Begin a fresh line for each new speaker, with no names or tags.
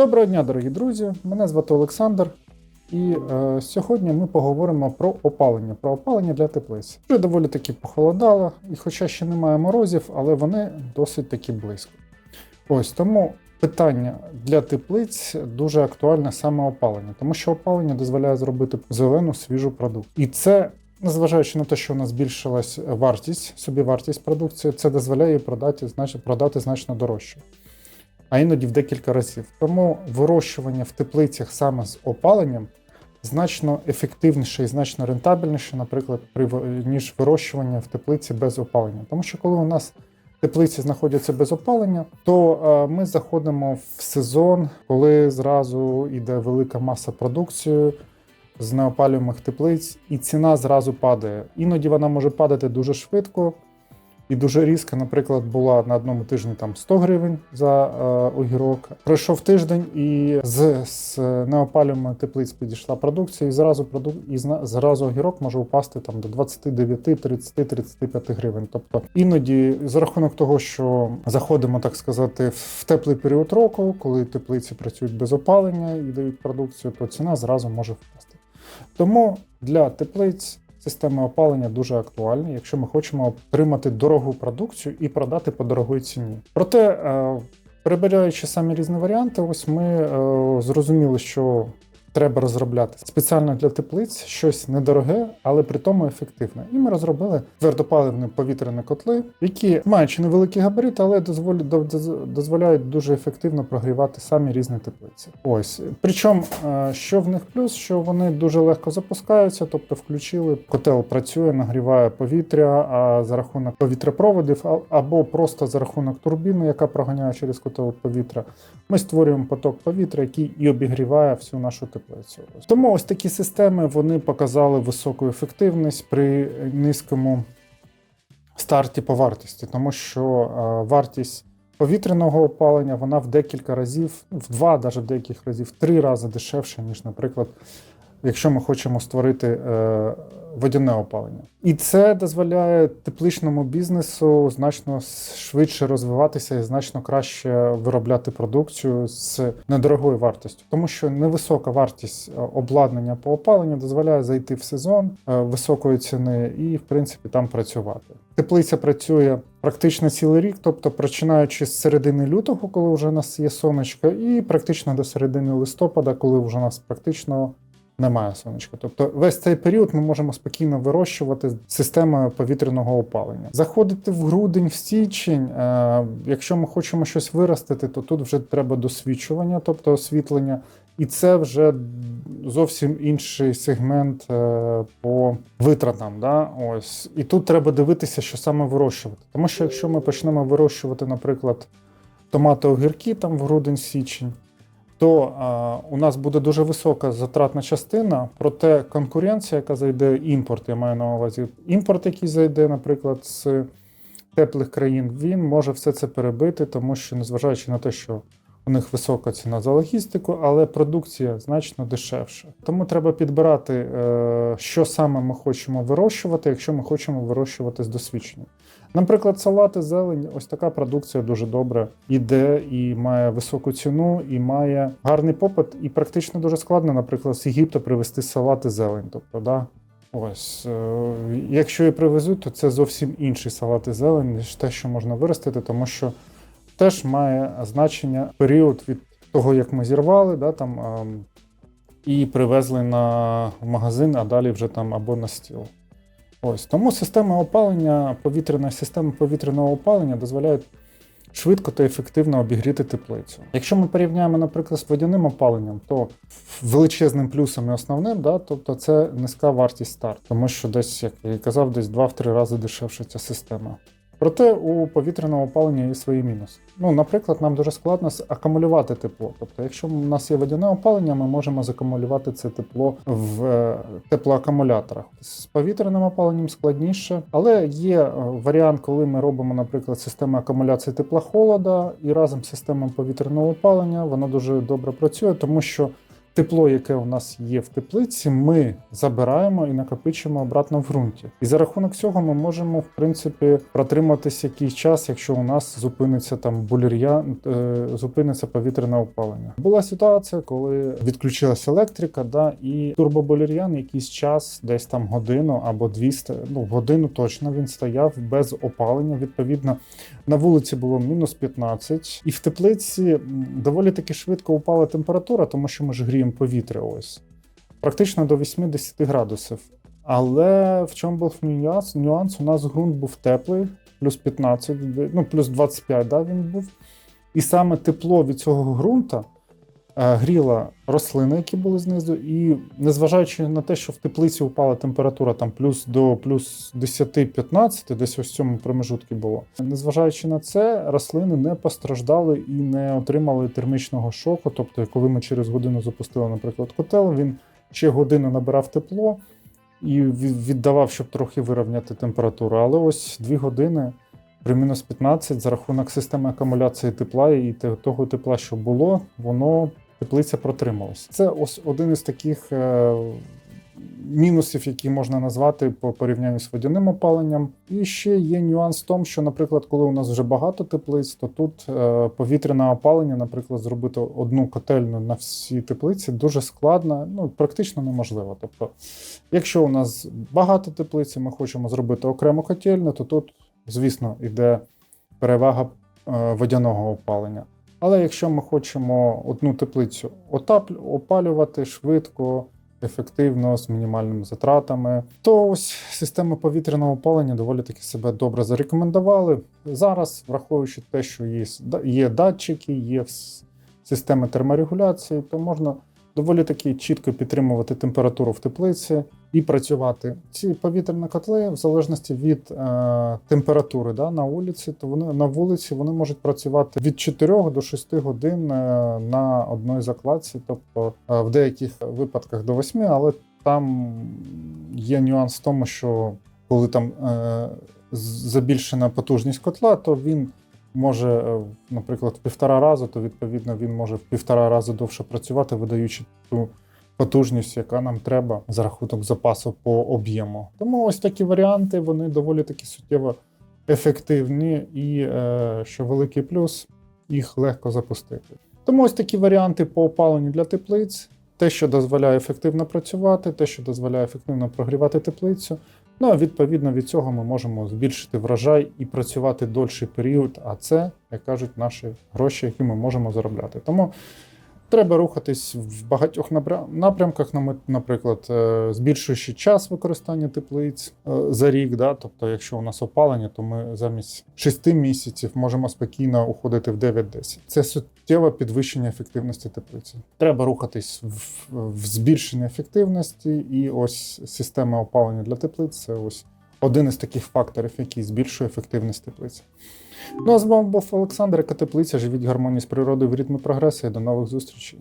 Доброго дня, дорогі друзі! Мене звати Олександр. І е, сьогодні ми поговоримо про опалення, про опалення для теплиць. Вже доволі таки похолодало, і хоча ще немає морозів, але вони досить таки близько. Ось тому питання для теплиць дуже актуальне саме опалення, тому що опалення дозволяє зробити зелену свіжу продукцію. І це, незважаючи на те, що у нас збільшилась вартість, собівартість продукції, це дозволяє продати, значить, продати значно дорожче а іноді в декілька разів. Тому вирощування в теплицях саме з опаленням значно ефективніше і значно рентабельніше, наприклад, при ніж вирощування в теплиці без опалення. Тому що коли у нас теплиці знаходяться без опалення, то е, ми заходимо в сезон, коли зразу йде велика маса продукції. З неопалюємих теплиць, і ціна зразу падає. Іноді вона може падати дуже швидко, і дуже різко, наприклад, була на одному тижні там 100 гривень за е, огірок. Пройшов тиждень, і з, з неопалюваної теплиць підійшла продукція, і зразу продук... і зразу огірок може упасти там до 29, 30, 35 гривень. Тобто іноді за рахунок того, що заходимо, так сказати, в теплий період року, коли теплиці працюють без опалення і дають продукцію, то ціна зразу може впасти. Тому для теплиць системи опалення дуже актуальні, якщо ми хочемо отримати дорогу продукцію і продати по дорогої ціні. Проте, е, перебираючи самі різні варіанти, ось ми е, зрозуміли, що треба розробляти спеціально для теплиць щось недороге, але при тому ефективне. І ми розробили твердопаливні повітряні котли, які маючи невеликі габарити, але дозволяють дуже ефективно прогрівати самі різні теплиці. Ось причому, е, що в них плюс, що вони дуже легко запускаються, тобто включили, котел працює, нагріває повітря, а за рахунок повітряпроводів, а- або просто за рахунок турбіни, яка проганяє через котел повітря, ми створюємо поток повітря, який і обігріває всю нашу теплицю. Ось. Тому ось такі системи вони показали високу ефективність при низькому старті по вартості, тому що е, вартість повітряного опалення вона в декілька разів, в два, навіть в деяких разів, в три рази дешевша, ніж, наприклад, якщо ми хочемо створити е, водяне опалення. І це дозволяє тепличному бізнесу значно швидше розвиватися і значно краще виробляти продукцію з недорогою вартістю, тому що невисока вартість е, обладнання по опаленню дозволяє зайти в сезон е, високої ціни і, в принципі, там працювати. Теплиця працює практично цілий рік, тобто починаючи з середини лютого, коли вже у нас є сонечко, і практично до середини листопада, коли вже у нас практично немає сонечка. Тобто весь цей період ми можемо спокійно вирощувати системою повітряного опалення. Заходити в грудень, в січень. Е, якщо ми хочемо щось виростити, то тут вже треба досвідчування, тобто освітлення. І це вже зовсім інший сегмент е, по витратам. Да? Ось. І тут треба дивитися, що саме вирощувати. Тому що якщо ми почнемо вирощувати, наприклад, томати огірки там в грудень-січень, то а, у нас буде дуже висока затратна частина, проте конкуренція, яка зайде, імпорт, я маю на увазі, імпорт, який зайде, наприклад, з теплих країн, він може все це перебити, тому що, незважаючи на те, що у них висока ціна за логістику, але продукція значно дешевша. Тому треба підбирати, е, що саме ми хочемо вирощувати, якщо ми хочемо вирощувати з досвідченням. Наприклад, салати, зелень, ось така продукція дуже добре іде і має високу ціну, і має гарний попит, і практично дуже складно, наприклад, з Єгипту привезти салати зелень. Тобто, да, ось е, якщо і привезуть, то це зовсім інший салат і зелень, ніж те, що можна виростити, тому що теж має значення період від того, як ми зірвали, да, там, і привезли на магазин, а далі вже там або на стіл. Ось тому система опалення, повітряна система повітряного опалення дозволяє швидко та ефективно обігріти теплицю. Якщо ми порівняємо, наприклад, з водяним опаленням, то величезним плюсом і основним, да, тобто це низька вартість старту, тому що десь, як я казав, десь 2-3 рази дешевше ця система. Проте у повітряного опалення є свої мінуси. Ну, наприклад, нам дуже складно акумулювати тепло. Тобто, якщо у нас є водяне опалення, ми можемо закумулювати це тепло в е, теплоакумуляторах. З повітряним опаленням складніше, але є е, варіант, коли ми робимо, наприклад, систему акумуляції тепла холода і разом з системою повітряного опалення, воно дуже добре працює, тому що тепло, яке у нас є в теплиці, ми забираємо і накопичуємо обратно в ґрунті. І за рахунок цього ми можемо, в принципі, протриматися якийсь час, якщо у нас зупиниться там булір'ян, е, зупиниться повітряне опалення. Була ситуація, коли відключилась електрика, да, і турбобулір'ян якийсь час, десь там годину або дві, ну годину точно він стояв без опалення. Відповідно, на вулиці було мінус 15, і в теплиці доволі таки швидко упала температура, тому що ми ж гріємо повітря. Ось практично до 80 градусів. Але в чому був нюанс? Нюанс у нас ґрунт був теплий, плюс 15, ну плюс 25, да, він був. І саме тепло від цього ґрунта е, гріло рослини, які були знизу, і незважаючи на те, що в теплиці упала температура там плюс до плюс 10-15, десь ось в цьому промежутку було. Незважаючи на це, рослини не постраждали і не отримали термічного шоку. Тобто, коли ми через годину запустили, наприклад, котел, він ще годину набирав тепло і віддавав, щоб трохи вирівняти температуру. Але ось дві години при мінус 15 за рахунок системи акумуляції тепла і того тепла, що було, воно теплиця протрималась. Це ось один із таких е, мінусів, які можна назвати по порівнянню з водяним опаленням. І ще є нюанс в тому, що, наприклад, коли у нас вже багато теплиць, то тут е, повітряне опалення, наприклад, зробити одну котельну на всі теплиці дуже складно, ну практично неможливо. Тобто, якщо у нас багато теплиць, і ми хочемо зробити окрему котельну, то тут, звісно, йде перевага е, водяного опалення. Але якщо ми хочемо одну теплицю опалювати швидко, ефективно, з мінімальними затратами, то ось системи повітряного опалення доволі таки себе добре зарекомендували. Зараз, враховуючи те, що є, є датчики, є системи терморегуляції, то можна доволі таки чітко підтримувати температуру в теплиці і працювати. Ці повітряні котли, в залежності від е, температури да, на вулиці, то вони на вулиці вони можуть працювати від 4 до 6 годин е, на одній закладці, тобто е, в деяких випадках до 8, але там є нюанс в тому, що коли там е, забільшена потужність котла, то він може, е, наприклад, в півтора рази, то відповідно він може півтора рази довше працювати, видаючи ту потужність, яка нам треба за рахунок запасу по об'єму. Тому ось такі варіанти вони доволі таки суттєво ефективні, і е, що великий плюс, їх легко запустити. Тому ось такі варіанти по опаленню для теплиць. Те, що дозволяє ефективно працювати, те, що дозволяє ефективно прогрівати теплицю. Ну а відповідно від цього ми можемо збільшити врожай і працювати дольший період. А це, як кажуть, наші гроші, які ми можемо заробляти. Тому треба рухатись в багатьох напрямках, наприклад, е, збільшуючи час використання теплиць е, за рік. Да? Тобто, якщо у нас опалення, то ми замість 6 місяців можемо спокійно уходити в 9-10. Це суттєве підвищення ефективності теплиці. Треба рухатись в, в збільшення ефективності, і ось система опалення для теплиць це ось один із таких факторів, який збільшує ефективність теплиці. Ну а з вами був Олександр, Катеплиця. Живіть гармонії з природою в ритмі прогресу до нових зустрічей.